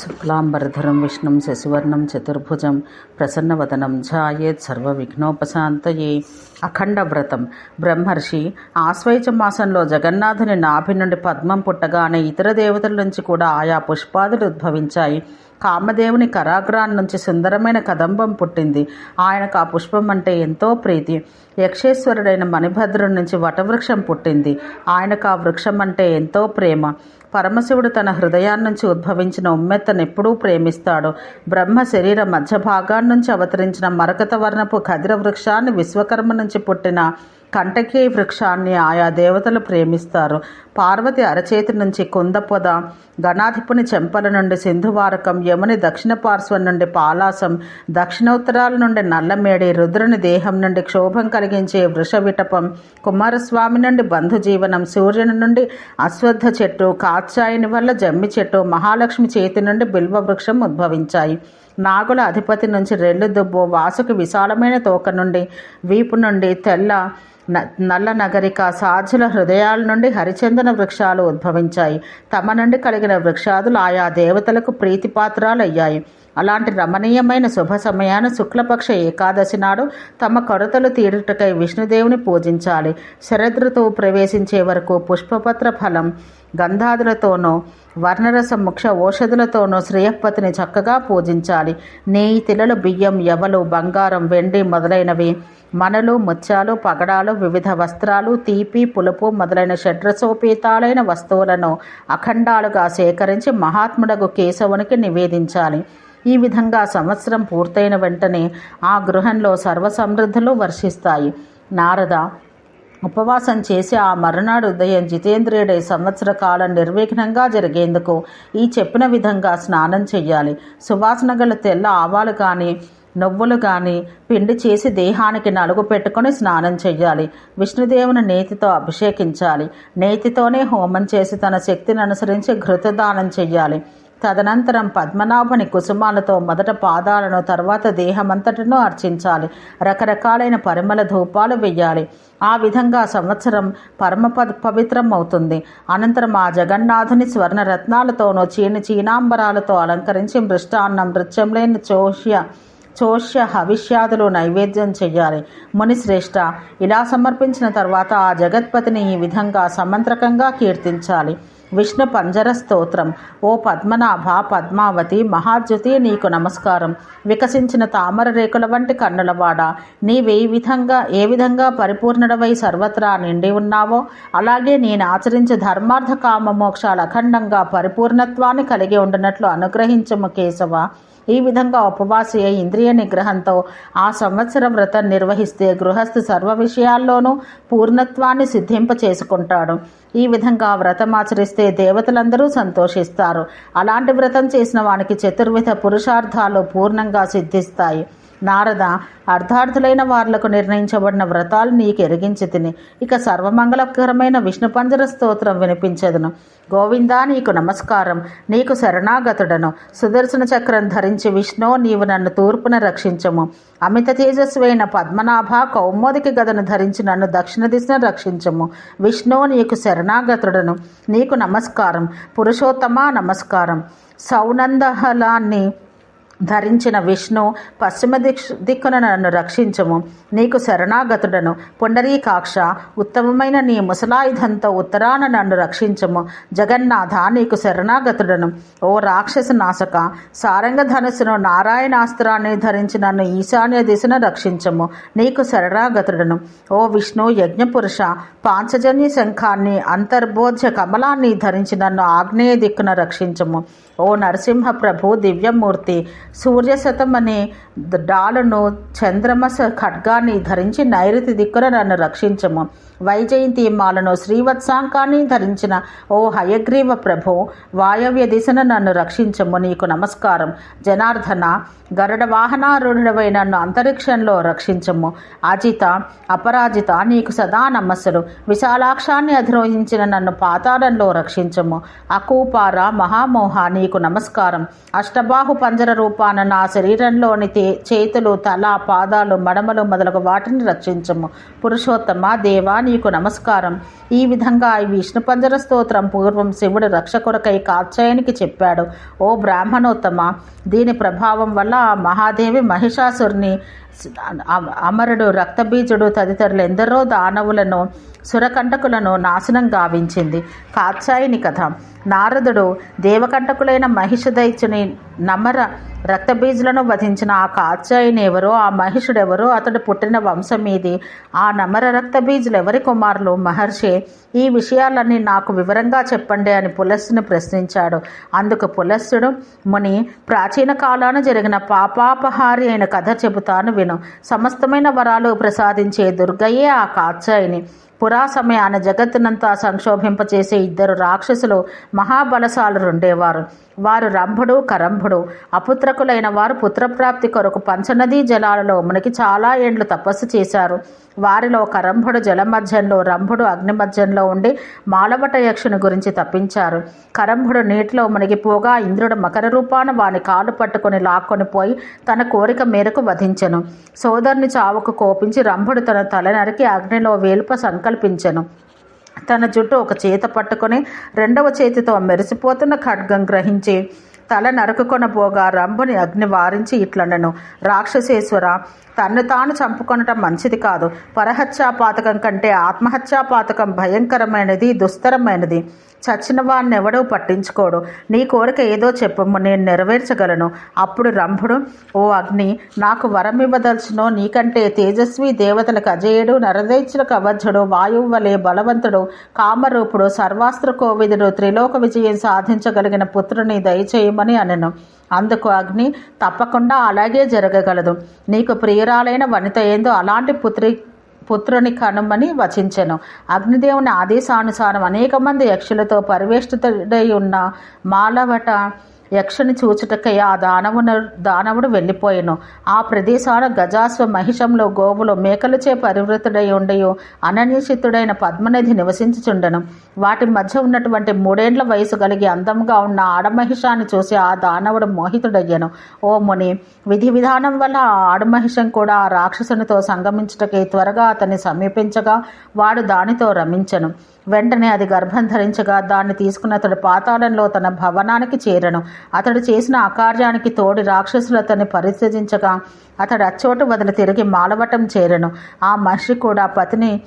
శుక్లాంబరధరం విష్ణుం శశివర్ణం చతుర్భుజం ప్రసన్నవదనం ఝాయేత్ సర్వవిఘ్నోపశాంతయే. అఖండ వ్రతం బ్రహ్మర్షి ఆశ్వైజ మాసంలో జగన్నాథుని నాభి నుండి పద్మం పుట్టగానే ఇతర దేవతల నుంచి కూడా ఆయా పుష్పాదులు ఉద్భవించాయి. కామదేవుని కరాగ్రాన్ నుంచి సుందరమైన కదంబం పుట్టింది. ఆయనకు ఆ పుష్పం అంటే ఎంతో ప్రీతి. యక్షేశ్వరుడైన మణిభద్రుడి నుంచి వటవృక్షం పుట్టింది. ఆయనకు ఆ వృక్షం అంటే ఎంతో ప్రేమ. పరమశివుడు తన హృదయాన్నించి ఉద్భవించిన ఉమ్మెత్తను ఎప్పుడూ ప్రేమిస్తాడు. బ్రహ్మ శరీర మధ్య భాగాన్నించి అవతరించిన మరకత వర్ణపు ఖదిర వృక్షాన్ని విశ్వకర్మ నుంచి పుట్టిన కంటకే వృక్షాన్ని ఆయా దేవతలు ప్రేమిస్తారు. పార్వతి అరచేతి నుంచి కుందపొద గణాధిపుని చెంపల నుండి సింధువారకం యముని దక్షిణ పార్శ్వం నుండి పాలాసం దక్షిణోత్తరాల నుండి నల్లమేడి రుద్రుని దేహం నుండి క్షోభం కలిగించే వృషవిటపం కుమారస్వామి నుండి బంధుజీవనం సూర్యుని నుండి అశ్వత్థ చెట్టు కాత్యాయని వల్ల జమ్మి చెట్టు మహాలక్ష్మి చేతి నుండి బిల్వ వృక్షం ఉద్భవించాయి. నాగుల అధిపతి నుంచి రెల్లు దుబ్బు వాసుకి విశాలమైన తోక నుండి వీపు నుండి తెల్ల నల్ల నగరిక సాధ్యుల హృదయాల నుండి హరిచందన వృక్షాలు ఉద్భవించాయి. తమ నుండి కలిగిన వృక్షాదులు ఆయా దేవతలకు ప్రీతిపాత్రాలయ్యాయి. అలాంటి రమణీయమైన శుభ సమయాన శుక్లపక్ష ఏకాదశి నాడు తమ కొరతలు తీరుటకై విష్ణుదేవుని పూజించాలి. శరదృతువు ప్రవేశించే వరకు పుష్పపత్ర ఫలం గంధాదులతోనూ వర్ణరసం ముఖ్య ఔషధులతోనూ శ్రేయపతిని చక్కగా పూజించాలి. నెయ్యి తిలలు బియ్యం ఎవలు బంగారం వెండి మొదలైనవి. మనలు ముత్యాలు పగడాలు వివిధ వస్త్రాలు తీపి పులుపు మొదలైన షడ్రసోపేతాలైన వస్తువులను అఖండాలుగా సేకరించి మహాత్ముడకు కేశవునికి నివేదించాలి. ఈ విధంగా సంవత్సరం పూర్తయిన వెంటనే ఆ గృహంలో సర్వసమృద్ధులు వర్షిస్తాయి. నారద ఉపవాసం చేసి ఆ మరునాడు ఉదయం జితేంద్రియుడై సంవత్సర కాలం నిర్విఘ్నంగా జరిగేందుకు ఈ చెప్పిన విధంగా స్నానం చెయ్యాలి. సువాసన గల తెల్ల ఆవాలు కానీ నువ్వులు కానీ పిండి చేసి దేహానికి నలుగు పెట్టుకొని స్నానం చెయ్యాలి. విష్ణుదేవుని నేతితో అభిషేకించాలి. నేతితోనే హోమం చేసి తన శక్తిని అనుసరించి ఘృతదానం చెయ్యాలి. తదనంతరం పద్మనాభని కుసుమాలతో మొదట పాదాలను తర్వాత దేహమంతటను అర్చించాలి. రకరకాలైన పరిమళ ధూపాలు వెయ్యాలి. ఆ విధంగా సంవత్సరం పరమ పవిత్రం అవుతుంది. అనంతరం ఆ జగన్నాథుని స్వర్ణరత్నాలతోనూ చీని చీనాంబరాలతో అలంకరించి మృష్టాన్నం నృత్యం లేని చోష్య చోష్య హవిష్యాదులు నైవేద్యం చెయ్యాలి. మునిశ్రేష్ఠ ఇలా సమర్పించిన తర్వాత ఆ జగత్పతిని ఈ విధంగా సమంత్రకంగా కీర్తించాలి. విష్ణు పంజర స్తోత్రం ఓ పద్మనాభ పద్మావతి మహాద్యుతి నీకు నమస్కారం. వికసించిన తామర రేకుల వంటి కన్నులవాడ నీవే విధంగా ఏ విధంగా పరిపూర్ణుడవై సర్వత్రా నిండి ఉన్నావో అలాగే నేను ఆచరించే ధర్మార్థ కామ మోక్షాలు అఖండంగా పరిపూర్ణత్వాన్ని కలిగి ఉండినట్లు అనుగ్రహించము కేశవ. ఈ విధంగా ఉపవాసి ఇంద్రియ నిగ్రహంతో ఆ సంవత్సర వ్రతం నిర్వహిస్తే గృహస్థు సర్వ విషయాల్లోనూ పూర్ణత్వాన్ని సిద్ధింప చేసుకుంటాడు. ఈ విధంగా వ్రతం ఆచరిస్తే దేవతలందరూ సంతోషిస్తారు. అలాంటి వ్రతం చేసిన వానికి చతుర్విధ పురుషార్థాలు పూర్ణంగా సిద్ధిస్తాయి. నారద అర్ధార్థులైన వార్లకు నిర్ణయించబడిన వ్రతాలు నీకు ఎరిగించి తిని ఇక సర్వమంగళకరమైన విష్ణు పంజర స్తోత్రం వినిపించదును. గోవిందా నీకు నమస్కారం. నీకు శరణాగతుడను. సుదర్శన చక్రం ధరించి విష్ణు నీవు నన్ను తూర్పున రక్షించము. అమిత తేజస్వైన పద్మనాభ కౌమోదికి గదను ధరించి నన్ను దక్షిణ దిశను రక్షించము. విష్ణు నీకు శరణాగతుడను. నీకు నమస్కారం. పురుషోత్తమ నమస్కారం. సౌనందహలాన్ని ధరించిన విష్ణు పశ్చిమ దిక్ష దిక్కున నన్ను రక్షించము. నీకు శరణాగతుడను. పుండరీకాక్ష ఉత్తమమైన నీ ముసలాయుధంతో ఉత్తరాన నన్ను రక్షించము. జగన్నాథ నీకు శరణాగతుడను. ఓ రాక్షస నాశక సారంగ ధనుసును నారాయణాస్త్రాన్ని ధరించి నన్ను ఈశాన్య దిశను రక్షించము. నీకు శరణాగతుడను. ఓ విష్ణు యజ్ఞపురుష పాంచజన్య శంఖాన్ని అంతర్బోధ్య కమలాన్ని ధరించి నన్ను ఆగ్నేయ దిక్కున రక్షించము. ఓ నరసింహ ప్రభు దివ్యమూర్తి సూర్యశతం అనే డాలును చంద్రమస ఖడ్గాన్ని ధరించి నైరుతి దిక్కున నన్ను రక్షించము. వైజయంతి మాలను శ్రీవత్సాంకాన్ని ధరించిన ఓ హయగ్రీవ ప్రభు వాయవ్య దిశన నన్ను రక్షించము నీకు నమస్కారం. జనార్దన గరుడ వాహనారూఢుడవై నన్ను అంతరిక్షంలో రక్షించము. అజిత అపరాజిత నీకు సదా నమస్సులు. విశాలాక్షాన్ని అధిరోహించిన నన్ను పాతాళంలో రక్షించము. అకూపార మహామోహ నీకు నమస్కారం. అష్టబాహు పంజర రూపాన నా శరీరంలోని చేతులు తల పాదాలు మడమలు మొదలగు వాటిని రక్షించము. పురుషోత్తమ దేవా నీకు నమస్కారం. ఈ విధంగా ఈ విష్ణు పంజర స్తోత్రం పూర్వం శివుడు రక్షకుడకై కాత్యాయనికి చెప్పాడు. ఓ బ్రాహ్మణోత్తమ దీని ప్రభావం వల్ల ఆ మహాదేవి మహిషాసురుని అమరుడు రక్తబీజుడు తదితరులు ఎందరో దానవులను సురకంటకులను నాశనం గావించింది. కాత్సాయిని కథ. నారదుడు దేవకంటకులైన మహిషదైత్యుని నమర రక్తబీజులను వధించిన ఆ కాత్యాయని ఎవరో ఆ మహిషుడెవరో అతడు పుట్టిన వంశం మీది. ఆ నమర రక్తబీజులు ఎవరి కుమారులు? మహర్షి ఈ విషయాలన్నీ నాకు వివరంగా చెప్పండి అని పులస్సుని ప్రశ్నించాడు. అందుకు పులస్సుడు ముని ప్రాచీన కాలాన జరిగిన పాపాపహారి అయిన కథ చెబుతాను విను. సమస్తమైన వరాలు ప్రసాదించే దుర్గయ్యే ఆ కాచాయిని పురా సమయాన జగత్తునంతా సంక్షోభింపచేసే ఇద్దరు రాక్షసులు మహాబలశాలు రెండేవారు. వారు రంభుడు కరంభుడు. అపుత్రకులైన వారు పుత్రప్రాప్తి కొరకు పంచనదీ జలాలలో మునికి చాలా ఏండ్లు తపస్సు చేశారు. వారిలో కరంభుడు జలమధ్యంలో రంభుడు అగ్నిమధ్యంలో ఉండి మాలవట యక్షుని గురించి తప్పించారు. కరంభుడు నీటిలో మునిగిపోగా ఇంద్రుడు మకర రూపాన వాని కాలు పట్టుకొని లాక్కొని పోయి తన కోరిక మేరకు వధించెను. సోదరుని చావుకు కోపించి రంభుడు తన తల నరికి అగ్నిలో వేల్ప సంకల్పించెను. తన జుట్టు ఒక చేత పట్టుకొని రెండవ చేతితో మెరిసిపోతున్న ఖడ్గం గ్రహించి తల నరుకుకొనబోగా రంభుని అగ్ని వారించి ఇట్లనను. రాక్షసేశ్వర తన్ను తాను చంపుకొనటం మంచిది కాదు. పరహత్యా పాతకం కంటే ఆత్మహత్యా పాతకం భయంకరమైనది దుస్తరమైనది. చచ్చిన వాడిని ఎవడో పట్టించుకోడు. నీ కోరిక ఏదో చెప్పము నేను నెరవేర్చగలను. అప్పుడు రంభుడు ఓ అగ్ని నాకు వరం ఇవ్వదలుచునో నీకంటే తేజస్వి దేవతలకు అజేయుడు నరదైత్యులకు అవధ్యుడు వాయువు వలె బలవంతుడు కామరూపుడు సర్వాస్త్ర కోవిదుడు త్రిలోక విజయం సాధించగలిగిన పుత్రుని దయచేయమని అనను. అందుకు అగ్ని తప్పకుండా అలాగే జరగగలదు. నీకు ప్రియురాలైన వనిత ఏందో అలాంటి పుత్రి పుత్రుని కనుమని వచించెను. అగ్నిదేవుని ఆదేశానుసారం అనేక మంది యక్షులతో పరివేష్టితుడై ఉన్న మాలవట యక్షుని చూచుటకై ఆ దానవును దానవుడు వెళ్ళిపోయెను. ఆ ప్రదేశాన గజాస్వ మహిషంలో గోవులు మేకలచే పరివృతుడై ఉండయు. అనన్యచిత్తుడైన పద్మనిధి నివసించుచుండెను. వాటి మధ్య ఉన్నటువంటి మూడేండ్ల వయసు కలిగి అందంగా ఉన్న ఆడమహిషాన్ని చూసి ఆ దానవుడు మోహితుడయ్యను. ఓ ముని విధి విధానం వల్ల ఆ ఆడమహిషం కూడా ఆ రాక్షసునితో సంగమించుటకై త్వరగా అతన్ని సమీపించగా వాడు దానితో రమించను. వెంటనే అది గర్భం ధరించగా దాన్ని తీసుకున్న అతడు పాతాళంలో తన భవనానికి చేరను. అతడు చేసిన అకార్యానికి తోడి రాక్షసులు అతన్ని పరిత్యజించగా అతడు అచ్చోటు వదిలి తిరిగి మాలవటం చేరను. ఆ మనిషి కూడా పతిని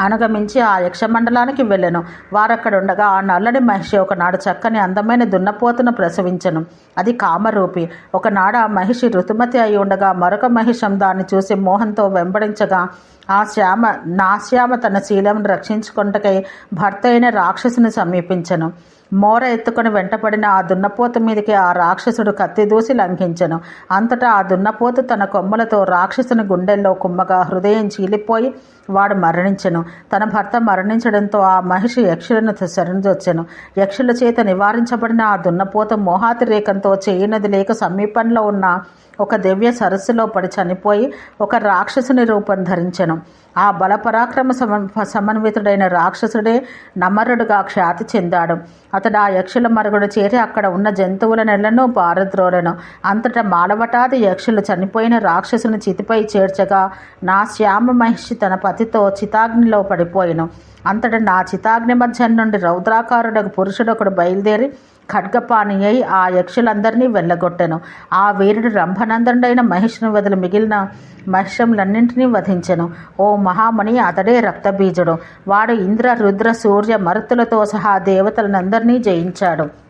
అనుగమించి ఆ యక్షమండలానికి వెళ్ళెను. వారక్కడుండగా ఆ నల్లని మహిషి ఒకనాడు చక్కని అందమైన దున్నపోతును ప్రసవించను. అది కామరూపి. ఒకనాడు ఆ మహిషి ఋతుమతి అయి ఉండగా మరొక మహిషం దాన్ని చూసి మోహంతో వెంబడించగా ఆ శ్యామ నా శ్యామ తన శీలమును రక్షించుకుంటకై భర్త అయిన రాక్షసుని సమీపించను. మోర ఎత్తుకొని వెంటపడిన ఆ దున్నపోత మీదకి ఆ రాక్షసుడు కత్తి దూసి లంఘించను. అంతటా ఆ దున్నపోతు తన కొమ్మలతో రాక్షసుని గుండెల్లో కుమ్మగా హృదయం చీలిపోయి వాడు మరణించను. తన భర్త మరణించడంతో ఆ మహిషి యక్షులను శరణొచ్చెను యక్షుల చేత నివారించబడిన ఆ దున్నపోత మోహాతిరేకంతో చేయనది లేక సమీపంలో ఉన్న ఒక దివ్య సరస్సులో పడి చనిపోయి ఒక రాక్షసుని రూపం ధరించెను. ఆ బలపరాక్రమ సమ సమన్వితుడైన రాక్షసుడే నమరుడుగా ఖ్యాతి చెందాడు. అతడు ఆ యక్షుల మరుగుడు చేరి అక్కడ ఉన్న జంతువుల నెలను పారద్రోలను. అంతటా మాలవటాది యక్షులు చనిపోయిన రాక్షసుని చితిపై చేర్చగా నా శ్యామ మహిషి తన పతితో చితాగ్నిలో పడిపోయాను. అంతటా నా చితాగ్ని మధ్యం నుండి రౌద్రాకారుడకు పురుషుడొకడు బయలుదేరి ఖడ్గపాణి అయి ఆ యక్షులందరినీ వెళ్ళగొట్టెను ఆ వీరుడు రంభనందనుడైన మహిషుని వదిలి మిగిలిన మహిషములన్నింటినీ వధించెను. ఓ మహామణి అతడే రక్తబీజుడు. వాడు ఇంద్ర రుద్ర సూర్య మరుతులతో సహా దేవతలనందరినీ జయించాడు.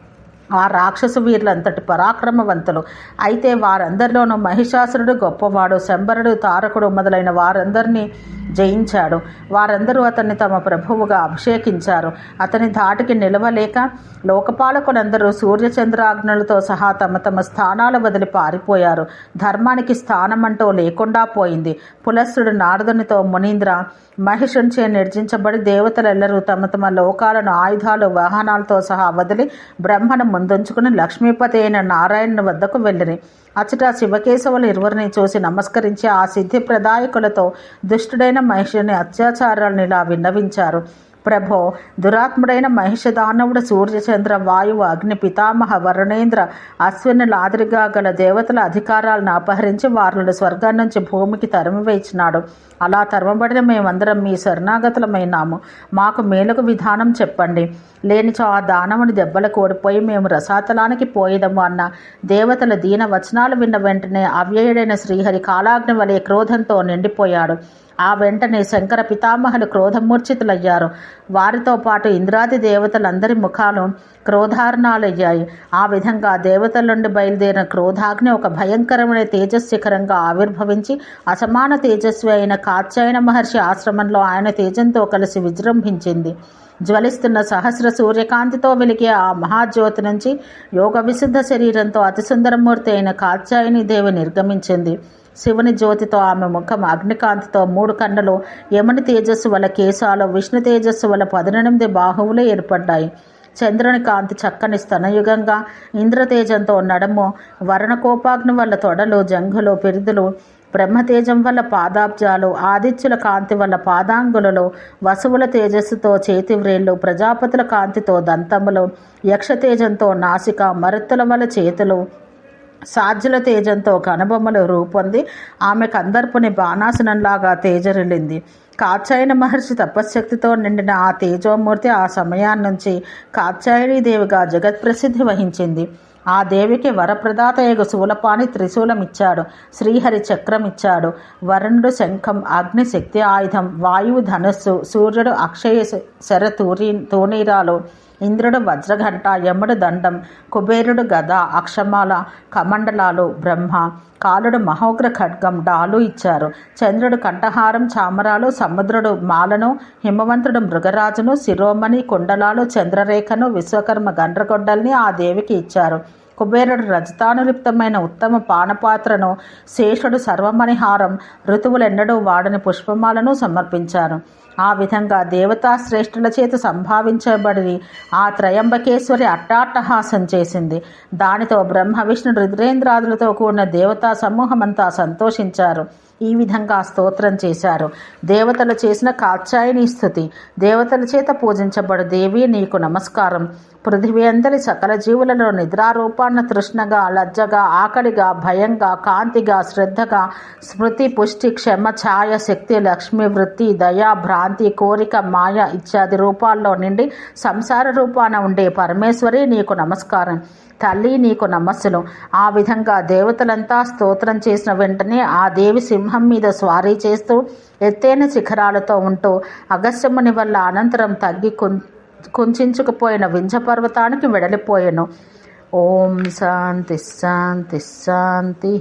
ఆ రాక్షసు వీరులంతటి పరాక్రమవంతులు. అయితే వారందరిలోనూ మహిషాసురుడు గొప్పవాడు శంబరుడు తారకుడు మొదలైన వారందరినీ జయించాడు. వారందరూ అతన్ని తమ ప్రభువుగా అభిషేకించారు. అతని ధాటికి నిలవలేక లోకపాలకులందరూ సూర్యచంద్రాగ్నులతో సహా తమ తమ స్థానాలు వదిలి పారిపోయారు. ధర్మానికి స్థానమంటూ లేకుండా పోయింది. పులస్సుడు నారదునితో మునీంద్ర మహిషుంచే నిర్జించబడి దేవతలెల్లరూ తమ తమ లోకాలను ఆయుధాలు వాహనాలతో సహా వదిలి బ్రహ్మను ముందుంచుకుని లక్ష్మీపతి అయిన నారాయణుని వద్దకు వెళ్ళిరి. అచ్చట శివకేశవులు ఇరువురిని చూసి నమస్కరించి ఆ సిద్ధి ప్రదాయకులతో దుష్టుడైన మహిషిని అత్యాచారాలను ఇలా విన్నవించారు. ప్రభో దురాత్ముడైన మహిషదానవుడు సూర్యచంద్ర వాయువు అగ్ని పితామహ వరుణేంద్ర అశ్వినులాదిరిగా గల దేవతల అధికారాలను అపహరించి వారులను స్వర్గం నుంచి భూమికి తరిమివేచినాడు అలా తరమబడిన మేమందరం మీ శరణాగతులమైనాము. మాకు మేలుకు విధానం చెప్పండి. లేనిచో ఆ దానవుని దెబ్బలకు ఓడిపోయి మేము రసాతలానికి పోయేదము అన్న దేవతల దీన వచనాలు విన్న వెంటనే అవ్యయుడైన శ్రీహరి కాలాగ్ని వలె క్రోధంతో నిండిపోయాడు. ఆ వెంటనే శంకర పితామహులు క్రోధమూర్ఛితులయ్యారు. వారితో పాటు ఇంద్రాది దేవతలందరి ముఖాలు క్రోధారణాలయ్యాయి. ఆ విధంగా దేవతల నుండి బయలుదేరిన క్రోధాగ్ని ఒక భయంకరమైన తేజశిఖరంగా ఆవిర్భవించి అసమాన తేజస్వి అయిన కాత్యాయన మహర్షి ఆశ్రమంలో ఆయన తేజంతో కలిసి విజృంభించింది. జ్వలిస్తున్న సహస్ర సూర్యకాంతితో వెలిగే ఆ మహాజ్యోతి నుంచి యోగ విశుద్ధ శరీరంతో అతి సుందరమూర్తి అయిన కాత్యాయని దేవి నిర్గమించింది. శివుని జ్యోతితో ఆమె ముఖం అగ్నికాంతితో మూడు కన్నులు యముని తేజస్సు వల్ల కేశాలు విష్ణు తేజస్సు వల్ల పదినెనిమిది బాహువులు ఏర్పడ్డాయి. చంద్రుని కాంతి చక్కని స్తనయుగంగా ఇంద్రతేజంతో నడము వరణకోపాగ్ని వల్ల తొడలు జంఘులు పిరుదులు బ్రహ్మతేజం వల్ల పాదాబ్జాలు ఆదిత్యుల కాంతి వల్ల పాదాంగులలో వసువుల తేజస్సుతో చేతివ్రేళ్ళు ప్రజాపతుల కాంతితో దంతములు యక్షతేజంతో నాసిక మరుత్తుల వల్ల చేతులు సాధ్యుల తేజంతో కనుబొమ్మలు రూపొంది ఆమె కందర్పుని బాణాసనంలాగా తేజరిల్లింది. కాత్యాయన మహర్షి తపశ్శక్తితో నిండిన ఆ తేజోమూర్తి ఆ సమయాన్నించి కాత్యాయని దేవిగా జగత్ప్రసిద్ధి వహించింది. ఆ దేవికి వరప్రదాతయగు శూలపాణి త్రిశూలం ఇచ్చాడు శ్రీహరి చక్రం ఇచ్చాడు వరుణుడు శంఖం అగ్ని శక్తి ఆయుధం వాయువు ధనుస్సు సూర్యుడు అక్షయ శర తూరి తూనీరాలు ఇంద్రుడు వజ్రఘంట యముడు దండం కుబేరుడు గద అక్షమాల కమండలాలు బ్రహ్మ కాలుడు మహోగ్ర ఖడ్గం డాలు ఇచ్చారు. చంద్రుడు కంఠహారం చామరాలు సముద్రుడు మాలను హిమవంతుడు మృగరాజును శిరోమణి కుండలాలు చంద్రరేఖను విశ్వకర్మ గండ్రగొడ్డల్ని ఆ దేవికి ఇచ్చారు. కుబేరుడు రజతానులిప్తమైన ఉత్తమ పానపాత్రను శేషుడు సర్వమణిహారం ఋతువులెన్నడూ వాడని పుష్పమాలను సమర్పించారు. ఆ విధంగా దేవతా శ్రేష్ఠుల చేత సంభావించబడి ఆ త్రయంబకేశ్వరి అట్టాట్టహాసం చేసింది. దానితో బ్రహ్మ విష్ణు రుద్రేంద్రాదులతో కూడిన దేవతా సమూహమంతా సంతోషించారు. ఈ విధంగా స్తోత్రం చేశారు. దేవతలు చేసిన కాచాయని స్థుతి. దేవతల చేత పూజించబడు దేవి నీకు నమస్కారం. పృథివీ అందరి సకల జీవులలో నిద్రారూపాన్న తృష్ణగా లజ్జగా ఆకలిగా భయంగా కాంతిగా శ్రద్ధగా స్మృతి పుష్టి క్షమ ఛాయ శక్తి లక్ష్మి వృత్తి దయ భ్రాంతి కోరిక మాయ ఇత్యాది రూపాల్లో నిండి సంసార రూపాన ఉండే పరమేశ్వరి నీకు నమస్కారం. తల్లి నీకు నమస్సులు. ఆ విధంగా దేవతలంతా స్తోత్రం చేసిన వెంటనే ఆ దేవి సింహం మీద స్వారీ చేస్తూ ఎత్తైన శిఖరాలతో ఉంటూ అగస్త్యముని వల్ల అనంతరం తగ్గి కుంచుకుపోయిన వింజపర్వతానికి పర్వతానికి వెడలిపోయెను. ఓం శాంతి శాంతి శాంతి.